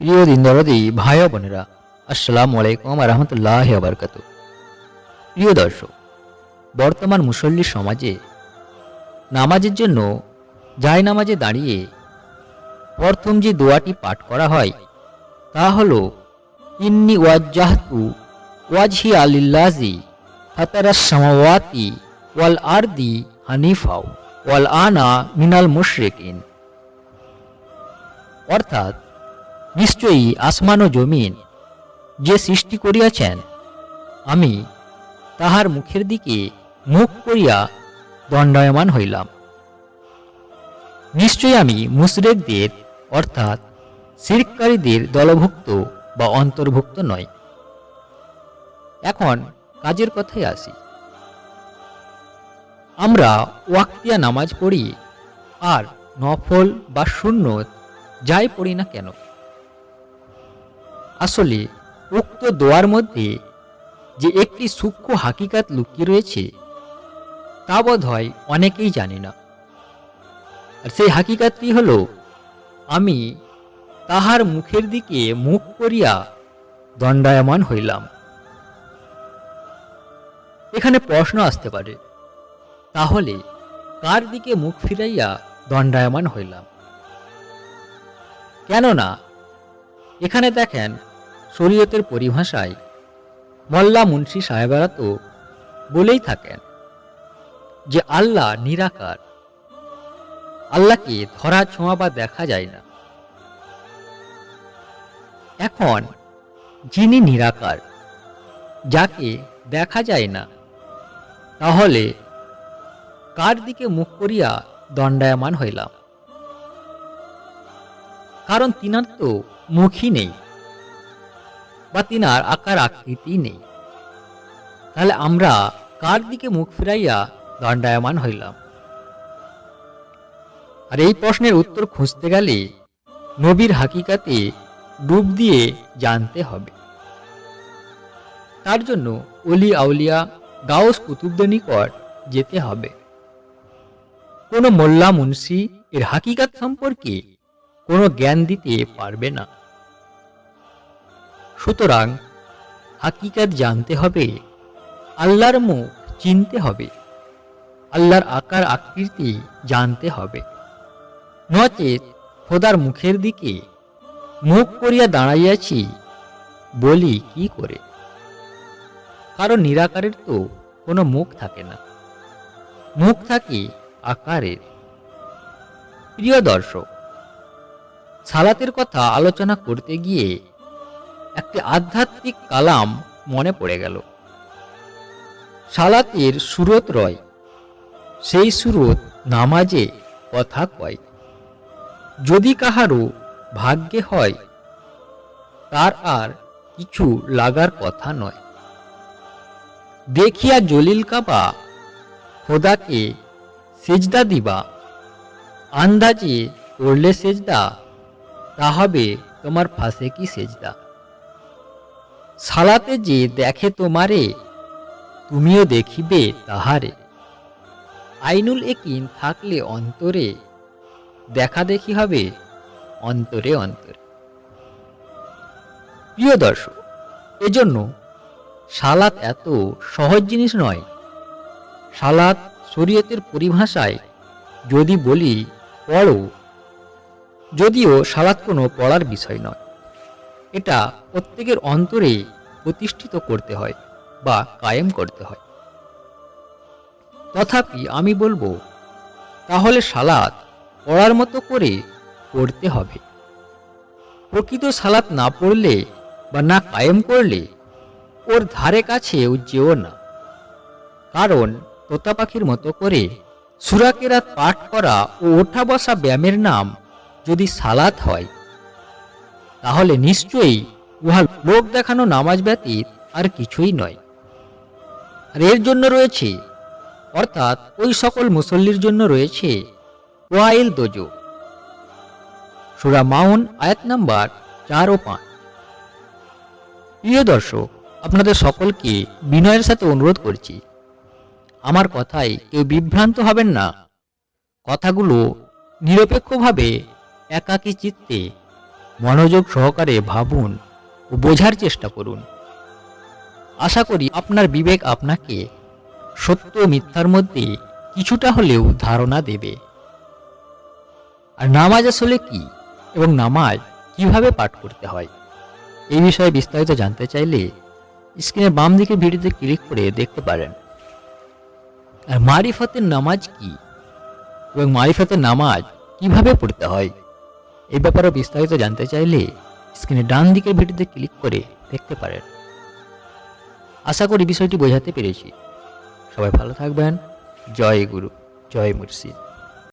প্রিয় দিনদরদি ভাই বোনেরা, আসসালামু আলাইকুম রহমতুল্লাহ আবরকাত প্রিয় দর্শক, বর্তমান মুসল্লি সমাজে নামাজের জন্য জায় নামাজে দাঁড়িয়ে প্রথম যে দোয়াটি পাঠ করা হয়, তা হল, ইন্নি ওয়াজ্জাহতু ওয়াজহি আলিল্লাজি ফাতারাস সামাওয়াতি ওয়াল আরদি হানিফাও ওয়াল আনা মিনাল মুশরিকিন। অর্থাৎ নিশ্চয়ই আসমান ও জমিন যে সৃষ্টি করিয়াছেন, আমি তাহার মুখের দিকে মুখ করিয়া দণ্ডায়মান হইলাম। নিশ্চয়ই আমি মুশরেকদের, অর্থাৎ সিরকারীদের দলভুক্ত বা অন্তর্ভুক্ত নয় এখন কাজের কথায় আসি। আমরা ওয়াক্তিয়া নামাজ পড়ি, আর নফল বা শূন্য যাই পড়ি না কেন? আসলে উক্ত দোয়ার মধ্যে যে একটি সূক্ষ্ম হাকিকাত লুকিয়ে রয়েছে, তা বোধ হয় অনেকেই জানে না। আর সেই হাকিকাতটি হল, আমি তাহার মুখের দিকে মুখ করিয়া দণ্ডায়মান হইলাম। এখানে প্রশ্ন আসতে পারে, তাহলে কার দিকে মুখ ফিরাইয়া দণ্ডায়মান হইলাম? কেননা, এখানে দেখেন শরীয়তের পরিভাষায় মোল্লা মুন্সি সাহেবেরা তো বলেই থাকেন যে আল্লাহ নিরাকার। আল্লাহকে ধরা ছোঁয়া বা দেখা যায় না। এখন যিনি নিরাকার, যাকে দেখা যায় না, তাহলে কার দিকে মুখ করিয়া দণ্ডায়মান হইলাম? কারণ তিনার তো মুখই নেই। বা তিনার আকার আকৃতি নেই। তাহলে আমরা কার দিকে মুখ ফিরাইয়া দণ্ডায়মান হইলাম? আর এই প্রশ্নের উত্তর খুঁজতে গেলে নবীর হাকিকাতে ডুব দিয়ে জানতে হবে। তার জন্য অলি আউলিয়া গাউস কুতুবদের নিকট যেতে হবে। কোনো মোল্লা মুন্সি এর হাকিকাত সম্পর্কে কোনো জ্ঞান দিতে পারবে না। সুতরাং হাকিকাত জানতে হবে, আল্লাহর মুখ চিনতে হবে, আল্লাহর আকার আকৃতি জানতে হবে। নচেত খোদার মুখের দিকে মুখ করিয়া দাঁড়াইয়াছি, বলি কি করে? কারণ নিরাকারের তো কোনো মুখ থাকে না। মুখ থাকে আকারের। প্রিয় দর্শক, সালাতের কথা আলোচনা করতে গিয়ে একটি আধ্যাত্মিক কালাম মনে পড়ে গেল। সালাতের সুরত রয়, সেই সুরত নামাজে কথা কয়। যদি কাহারও ভাগ্যে হয়, তার আর কিছু লাগার কথা নয়। দেখিয়া জলিল কাবা খোদাকে সেজদা দিবা, আন্দাজে করলে সেজদা, তা হবে তোমার ফাঁসে কি সেজদা? সালাতে যে দেখে তোমারে, তুমিও দেখিবে তাহারে। আইনুল একিন থাকলে অন্তরে, দেখা দেখি হবে অন্তরে অন্তরে। প্রিয় দর্শক, এজন্য সালাত এত সহজ জিনিস নয়। সালাত শরীয়তের পরিভাষায় যদি বলি, পড়ো। যদিও সালাত কোনো পড়ার বিষয় নয়। এটা প্রত্যেকের অন্তরে প্রতিষ্ঠিত করতে হয় বা কায়েম করতে হয়। তথাপি আমি বলব, তাহলে সালাত পড়ার মতো করে পড়তে হবে। প্রকৃত সালাত না পড়লে বা না কায়েম করলে ওর ধারে কাছেও যেও না। কারণ তোতা পাখির মতো করে সুরাকেরাত পাঠ করা ও ওঠা বসা ব্যায়ামের নাম যদি সালাত হয় তাহলে নিশ্চয়ই উহা লোক দেখানো নামাজ ব্যতীত আর কিছুই নয়। আর এর জন্য রয়েছে, অর্থাৎ ওই সকল মুসল্লির জন্য রয়েছে, ওয়াইল দোজো। সুরা মাউন, আয়াত নাম্বার চার ও পাঁচ। প্রিয় দর্শক, আপনাদের সকলকে বিনয়ের সাথে অনুরোধ করছি, আমার কথায় কেউ বিভ্রান্ত হবেন না। কথাগুলো নিরপেক্ষভাবে একাকী চিত্তে মনোযোগ সহকারে ভাবুন ও বোঝার চেষ্টা করুন। আশা করি আপনার বিবেক আপনাকে সত্য মিথ্যার মধ্যে কিছুটা হলেও ধারণা দেবে। আর নামাজ আসলে কি এবং নামাজ কীভাবে পাঠ করতে হয়, এই বিষয়ে বিস্তারিত জানতে চাইলে স্ক্রিনের বাম দিকে ভিডিওতে ক্লিক করে দেখতে পারেন। আর মারিফতের নামাজ কি এবং মারিফতের নামাজ কীভাবে পড়তে হয় এই ব্যাপারে বিস্তারিত জানতে চাইলে স্ক্রিনে ডান দিকের ভিডিওতে ক্লিক করে দেখতে পারেন। আশা করি বিষয়টি বোঝাতে পেরেছি। সবাই ভালো থাকবেন। জয় গুরু, জয় মুর্শিদ।